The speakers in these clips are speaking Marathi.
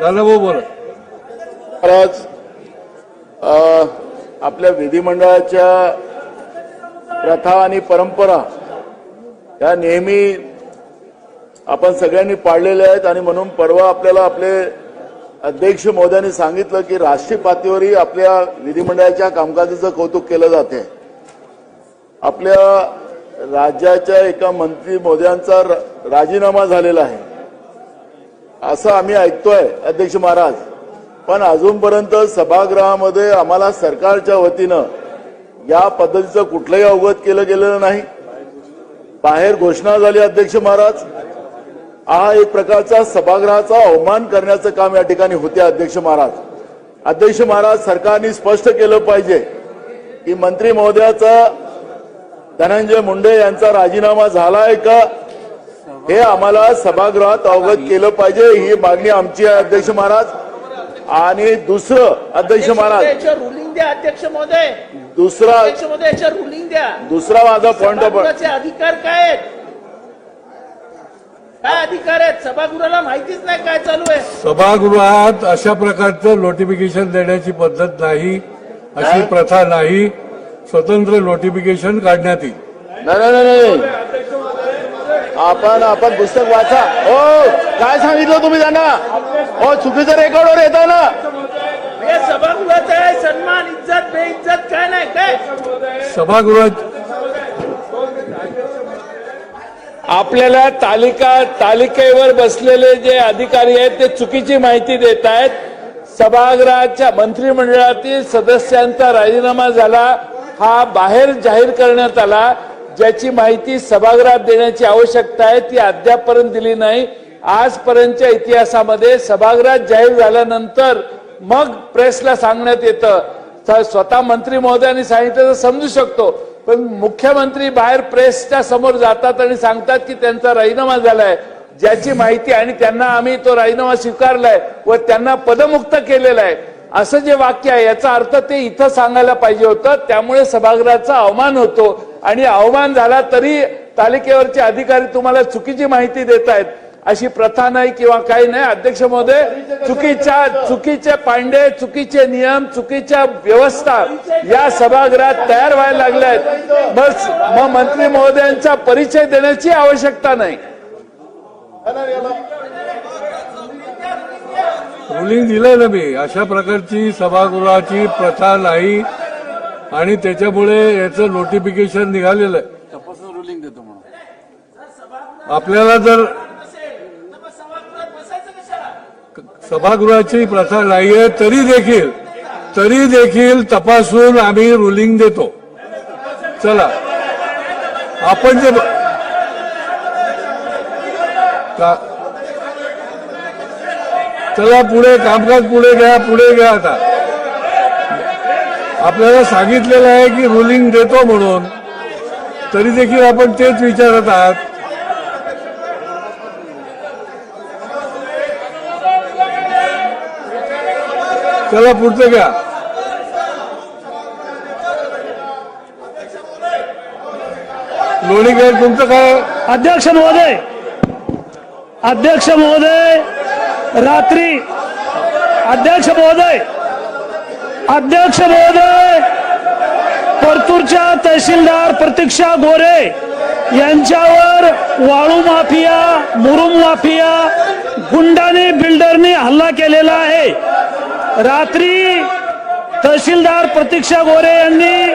नानाभाऊ बोला. महाराज आपल्या विधिमंडळाच्या प्रथा आणि परंपरा या नेहमी आपण सगळ्यांनी पाळलेल्या आहेत आणि म्हणून परवा आपल्याला आपले अध्यक्ष मोद्यांनी सांगितलं की राष्ट्रीय पातळीवरही आपल्या विधिमंडळाच्या कामकाजाचं कौतुक केलं जाते. आपल्या राज्याच्या एका मंत्री मोद्यांचा र- राजीनामा झालेला आहे. असं आम्ही ऐकतोय अध्यक्ष महाराज. पण अजूनपर्यंत सभागृहामध्ये आम्हाला सरकारच्या वतीनं या पद्धतीचं कुठलंही अवगत केलं गेलेलं नाही. बाहेर घोषणा झाली अध्यक्ष महाराज. हा एक प्रकारचा सभागृहाचा अवमान करण्याचं काम या ठिकाणी होते अध्यक्ष महाराज. अध्यक्ष महाराज सरकारने स्पष्ट केलं पाहिजे की मंत्री महोदयाचा धनंजय मुंडे यांचा राजीनामा झालाय का? हे आम्हाला सभागृहात अवगत केलं पाहिजे. ही मागणी आमची आहे अध्यक्ष महाराज. आणि दुसरं अध्यक्ष महाराज. रुलिंग द्या अध्यक्ष महोदय. दुसरा अध्यक्ष महोदय याच्यावर रुलिंग द्या. दुसरा माझा पॉइंट ऑफ अधिकार काय आहेत? काय अधिकार आहेत? सभागृहाला माहितीच नाही काय चालू आहे. सभागृहात अशा प्रकारचं नोटिफिकेशन देण्याची पद्धत नाही अशी काय? प्रथा नाही. स्वतंत्र नोटिफिकेशन काढण्यात येईल. नाही, नाही नाही. आपण आपण पुस्तक वाचा. हो काय सांगितलं तुम्ही त्यांना? हो चुकीचं रेकॉर्डवर येतं ना? हे सभागृहाचा आहे सन्मान इज्जत बेइज्जत काय नाही काय? सभागृहात आपल्याला तालिका तालिकेवर बसलेले जे अधिकारी आहेत ते चुकीची माहिती देत आहेत. सभागृहाच्या मंत्रिमंडळातील सदस्यांचा राजीनामा झाला. हा बाहेर जाहीर करण्यात आला. ज्याची माहिती सभागृहात देण्याची आवश्यकता आहे ती अद्यापपर्यंत दिली नाही. आजपर्यंतच्या इतिहासामध्ये सभागृहात जाहीर झाल्यानंतर मग प्रेसला सांगण्यात येतं. स्वतः मंत्री महोदयांनी सांगितलं तर समजू शकतो. पण मुख्यमंत्री बाहेर प्रेसच्या समोर जातात आणि सांगतात की त्यांचा राजीनामा झालाय. ज्याची माहिती आणि त्यांना आम्ही तो राजीनामा स्वीकारलाय व त्यांना पदमुक्त केलेला आहे. असं जे वाक्य आहे याचा अर्थ ते इथं सांगायला पाहिजे होतं. त्यामुळे सभागृहाचा अवमान होतो. आणि अवमान झाला तरी तालिकेवरचे अधिकारी तुम्हाला चुकीची माहिती देत आहेत अशी प्रथा नाही किंवा काही नाही. अध्यक्ष महोदय चुकीच्या चुकीचे पांडे चुकीचे नियम चुकीच्या व्यवस्था या सभागृहात तयार व्हायला लागल्या आहेत. बस मग मंत्री महोदयांचा परिचय देण्याची आवश्यकता नाही. रुलिंग दिलंय ना मी. अशा प्रकारची सभागृहाची प्रथा नाही. आणि त्याच्यामुळे याचं नोटिफिकेशन निघालेलं आहे. आपल्याला जर सभागृहात बसायचं कशाला सभागृहाची प्रथा नाहीये तरी देखील तरी देखील तपासून आम्ही रुलिंग देतो. चला. आपण जे चला पुढे कामकाज पुढे घ्या पुढे घ्या आता. आपल्याला सांगितलेलं आहे की रुलिंग देतो म्हणून. तरी देखील आपण तेच विचारत आहात. चला पुढचं घ्या. लोणीकर तुमचं काय? अध्यक्ष महोदय अध्यक्ष महोदय रात्री अध्यक्ष महोदय. अध्यक्ष महोदय परतूरच्या तहसीलदार प्रतीक्षा गोरे यांच्यावर वाळू माफिया मुरुम माफिया गुंडाने बिल्डरने हल्ला केलेला आहे रात्री तहसीलदार प्रतीक्षा गोरे यांनी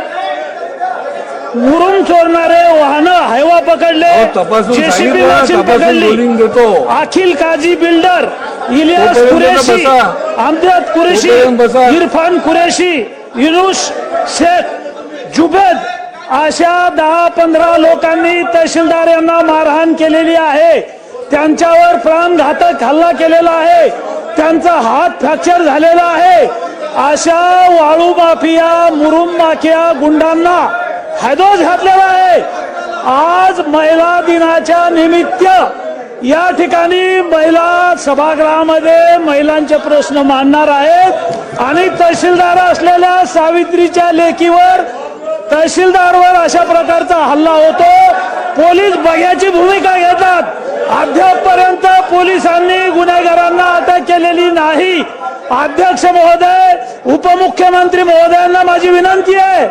मुरुम चोरणारे वाहन हायवा पकडले ना, मशीन पकडली. अखिल काझी बिल्डर इलियास कुरेशी. अमजद कुरेशी. इरफान कुरेशी युनुस शेख जुबेद अशा दहा पंधरा लोकांनी तहसीलदार यांना मारहाण केलेली आहे त्यांच्यावर प्राणघातक हल्ला केलेला आहे त्यांचा हात फ्रॅक्चर झालेला आहे अशा वाळू माफिया मुरुम माफिया गुंडांना हैदोस घातलेला आहे आज महिला दिनाच्या निमित्त या ठिकाणी महिला सभागृहामध्ये महिलांचे प्रश्न मांडणार आहेत. आणि तहसीलदार असलेल्या सावित्रीच्या लेखीवर तहसीलदारवर अशा प्रकारचा हल्ला होतो. पोलीस बघ्याची भूमिका घेतात. अद्यापपर्यंत पोलिसांनी गुन्हेगारांना अटक केलेली नाही. अध्यक्ष महोदय उपमुख्यमंत्री महोदयांना माझी विनंती आहे.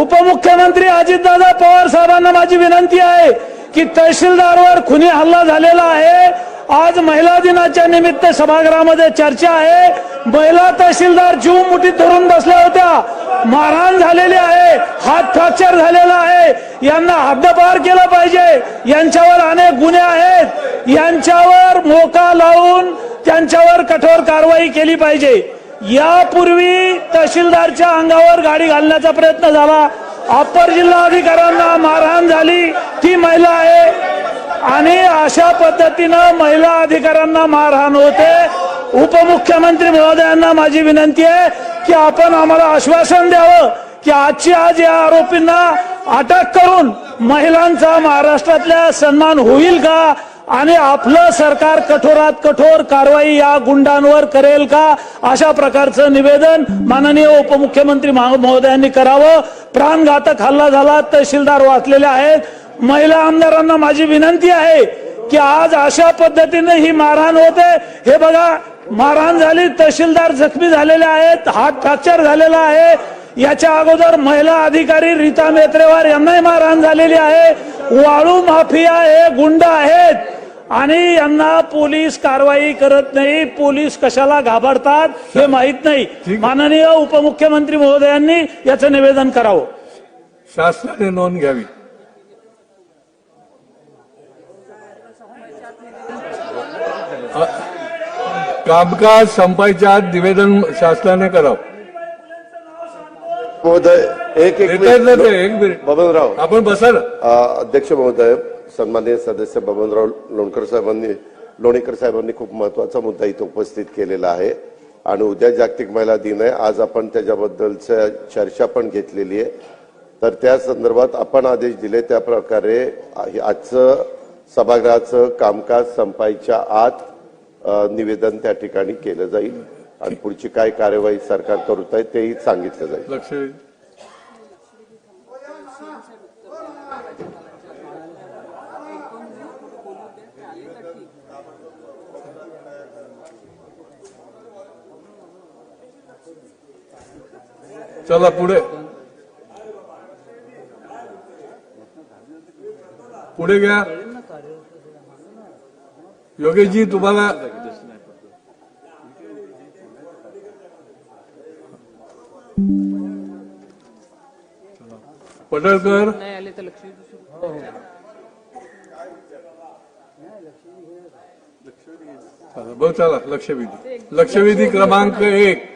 उपमुख्यमंत्री अजितदादा पवार साहेबांना माझी विनंती आहे. की तहसीलदारवर खुनी हल्ला झालेला आहे. आज महिला दिनाच्या निमित्त सभागृहामध्ये चर्चा आहे. महिला तहसीलदार जीव मुठीत धरून बसल्या होत्या. मारहाण झालेली आहे. हात फ्रॅक्चर झालेला आहे. यांना हद्दपार केलं पाहिजे. यांच्यावर अनेक गुन्हे आहेत. यांच्यावर मोका लावून त्यांच्यावर कठोर कारवाई केली पाहिजे. यापूर्वी तहसीलदारच्या अंगावर गाडी घालण्याचा प्रयत्न झाला. अप्पर जिल्हा अधिकाऱ्यांना मारहाण झाली. ती महिला आहे. आणि अशा पद्धतीनं महिला अधिकाऱ्यांना मारहाण होते. उपमुख्यमंत्री महोदयांना माझी विनंती आहे की आपण आम्हाला आश्वासन द्यावं की आजची आज या आरोपींना अटक करून महिलांचा महाराष्ट्रातल्या सन्मान होईल का? आणि आपलं सरकार कठोरात कठोर कारवाई या गुंडांवर करेल का? अशा प्रकारचं निवेदन माननीय उपमुख्यमंत्री महा- महोदयांनी करावं. प्राणघातक हल्ला झाला तहसीलदार वाचलेले आहेत. महिला आमदारांना माझी विनंती आहे की आज अशा पद्धतीने ही मारहाण होते. हे बघा मारहाण झाली तहसीलदार जखमी झालेले आहेत हात फ्रॅक्चर झालेला आहे. याच्या अगोदर महिला अधिकारी रीता मेत्रेवार यांनाही मारहाण झालेली आहे. वाळू माफिया हे गुंड आहेत. आणि यांना पोलीस कारवाई करत नाही. पोलीस कशाला घाबरतात हे माहीत नाही. माननीय उपमुख्यमंत्री महोदयांनी याचं निवेदन करावं. शासनाने नोंद घ्यावी. कामकाज संपायच्या आत निवेदन शासनाने करावं. महोदय एक एक मिनिट. बबनराव. आपण बसा ना. अध्यक्ष महोदय सन्माननीय सदस्य बबनराव लोणकर साहेबांनी लोणीकर साहेबांनी खूप महत्त्वाचा मुद्दा इथे उपस्थित केलेला आहे. आणि उद्या जागतिक महिला दिन आहे. आज आपण त्याच्याबद्दलचं चर्चा पण घेतलेली आहे. तर त्या संदर्भात आपण आदेश दिले. त्या प्रकारे आजचं सभागृहाचं कामकाज संपायच्या आत निवेदन त्या ठिकाणी केलं जाईल. आणि पुढची काय कार्यवाही सरकार करत आहे तेही सांगितलं जाईल. लक्ष चला पुढे. पुढे घ्या. योगेशजी तुम्हाला पडळकर. नाही आले तर लक्ष देऊ शकतो. चला बघ चला लक्षवेधी. लक्षवेधी क्रमांक एक.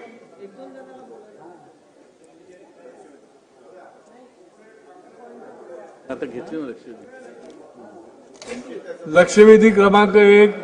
लक्षवेधी क्रमांक एक.